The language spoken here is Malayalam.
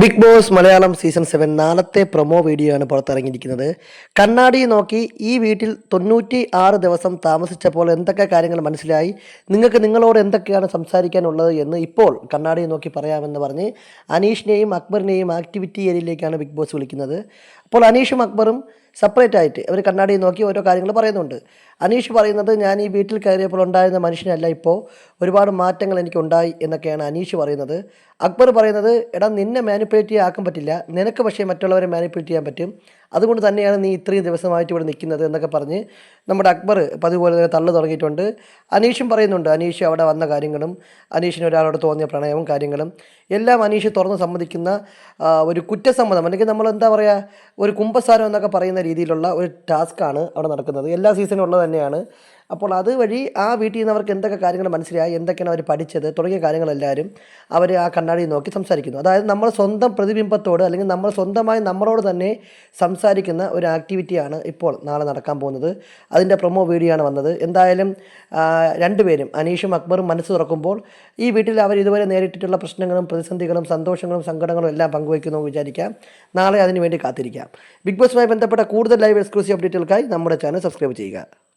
Big boss Malayalam season seven നാലത്തെ promo video ആണ് പുറത്തിറങ്ങിയിരിക്കുന്നത്. കണ്ണാടി നോക്കി ഈ വീട്ടിൽ തൊണ്ണൂറ്റി ആറ് ദിവസം താമസിച്ചപ്പോൾ എന്തൊക്കെ കാര്യങ്ങൾ മനസ്സിലായി? നിങ്ങൾക്ക് നിങ്ങളോട് എന്തൊക്കെയാണ് സംസാരിക്കാനുള്ളത് എന്ന് ഇപ്പോൾ കണ്ണാടി നോക്കി പറയാമെന്ന് പറഞ്ഞ് അനീഷിനെയും അക്ബറിനെയും ആക്ടിവിറ്റി ഏരിയയിലേക്കാണ് ബിഗ് ബോസ് വിളിക്കുന്നത്. അപ്പോൾ അനീഷും അക്ബറും സെപ്പറേറ്റ് ആയിട്ട് അവർ കണ്ണാടി നോക്കി ഓരോ കാര്യങ്ങൾ പറയുന്നുണ്ട്. അനീഷ് പറയുന്നത് ഞാൻ ഈ വീട്ടിൽ കയറിയപ്പോൾ ഉണ്ടായിരുന്ന മനുഷ്യനല്ല ഇപ്പോൾ. ഒരുപാട് മാറ്റങ്ങൾ എനിക്കുണ്ടായി എന്നൊക്കെയാണ് അനീഷ് പറയുന്നത്. അക്ബർ പറയുന്നത് എടാ നിന്നെ മാനിപ്പുലേറ്റ് ചെയ്യാൻ പറ്റില്ല. നിനക്ക് പക്ഷേ മറ്റുള്ളവരെ മാനിപ്പുലേറ്റ് ചെയ്യാൻ പറ്റും. അതുകൊണ്ട് തന്നെയാണ് നീ ഇത്രയും ദിവസമായിട്ട് ഇവിടെ നിൽക്കുന്നത് എന്നൊക്കെ പറഞ്ഞ് നമ്മുടെ അക്ബർ പതിപോലെ തന്നെ തള്ളു തുടങ്ങിയിട്ടുണ്ട്. അനീഷും പറയുന്നുണ്ട് അനീഷ് അവിടെ വന്ന കാര്യങ്ങളും അനീഷിന് ഒരാളോട് തോന്നിയ പ്രണയവും കാര്യങ്ങളും എല്ലാം അനീഷ് തുറന്ന് സമ്മതിക്കുന്ന ഒരു കുറ്റസമ്മതം അല്ലെങ്കിൽ നമ്മൾ എന്താ പറയുക ഒരു കുംഭസാരം എന്നൊക്കെ പറയുന്ന രീതിയിലുള്ള ഒരു ടാസ്ക്കാണ് അവിടെ നടക്കുന്നത്. എല്ലാ സീസണും ഉള്ളത് തന്നെയാണ്. അപ്പോൾ അതുവഴി ആ വീട്ടിൽ നിന്ന് അവർക്ക് എന്തൊക്കെ കാര്യങ്ങൾ മനസ്സിലായി എന്തൊക്കെയാണ് അവർ പഠിച്ചത് തുടങ്ങിയ കാര്യങ്ങളെല്ലാവരും അവർ ആ കണ്ണാടി നോക്കി സംസാരിക്കുന്നു. അതായത് നമ്മൾ സ്വന്തം പ്രതിബിംബത്തോട് അല്ലെങ്കിൽ നമ്മൾ സ്വന്തമായി നമ്മളോട് തന്നെ സംസാരിക്കുന്ന ഒരു ആക്ടിവിറ്റിയാണ് ഇപ്പോൾ നാളെ നടക്കാൻ പോകുന്നത്. അതിന്റെ പ്രൊമോ വീഡിയോ ആണ് വന്നത്. എന്തായാലും രണ്ടുപേരും അനീഷും അക്ബറും മനസ്സ് തുറക്കുമ്പോൾ ഈ വീട്ടിൽ അവർ ഇതുവരെ നേരിട്ടിട്ടുള്ള പ്രശ്നങ്ങളും പ്രതിസന്ധികളും സന്തോഷങ്ങളും സങ്കടങ്ങളും എല്ലാം പങ്കുവയ്ക്കുന്നു വിചാരിക്കാം. നാളെ അതിനുവേണ്ടി കാത്തിരിക്കാം. ബിഗ് ബോസുമായി ബന്ധപ്പെട്ട കൂടുതൽ ലൈവ് എക്സ്ക്ലൂസീവ് അപ്ഡേറ്റുകൾക്കായി നമ്മുടെ ചാനൽ സബ്സ്ക്രൈബ് ചെയ്യുക.